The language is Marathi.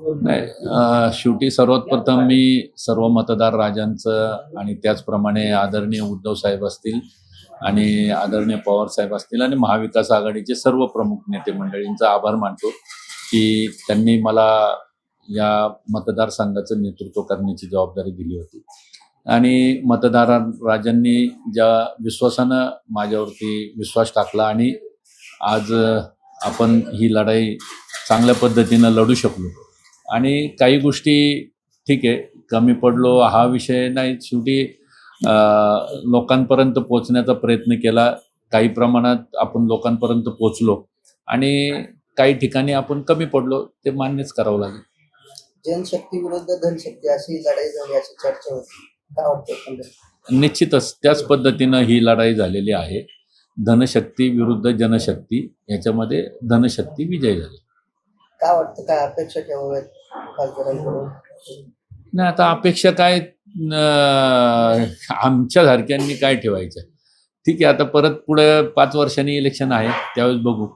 नाही शेवटी सर्वात प्रथम मी सर्व मतदार राजांचं आणि त्याचप्रमाणे आदरणीय उद्धव साहेब असतील आणि आदरणीय पवार साहेब असतील आणि महाविकास आघाडीचे सर्व प्रमुख नेते मंडळींचा आभार मानतो की त्यांनी मला या मतदारसंघाचं नेतृत्व करण्याची जबाबदारी दिली होती. आणि मतदार राजांनी ज्या विश्वासानं माझ्यावरती विश्वास टाकला आणि आज आपण ही लढाई चांगल्या पद्धतीनं लढू शकलो. आणि काही गोष्टी ठीक आहे कमी पडलो हा विषय नाही. शेवटी लोकांपर्यंत पोहोचण्याचा प्रयत्न केला. काही प्रमाणात आपण लोकांपर्यंत पोहोचलो आणि काही ठिकाणी आपण कमी पडलो ते मान्यच करावं लागेल. जनशक्ती विरुद्ध धनशक्ती अशी लढाई झाली अशी चर्चा होती. काय वाटतं? निश्चितच त्याच पद्धतीनं ही लढाई झालेली आहे. धनशक्ती विरुद्ध जनशक्ती याच्यामध्ये धनशक्ती विजय झाली. काय वाटतं काय अपेक्षा ठेवाव्यात? खासदारांकडून नाही आता अपेक्षा काय आमच्या सारख्यांनी काय ठेवायचं? ठीक आहे आता परत पुढे पाच वर्षांनी इलेक्शन आहे त्यावेळेस बघू.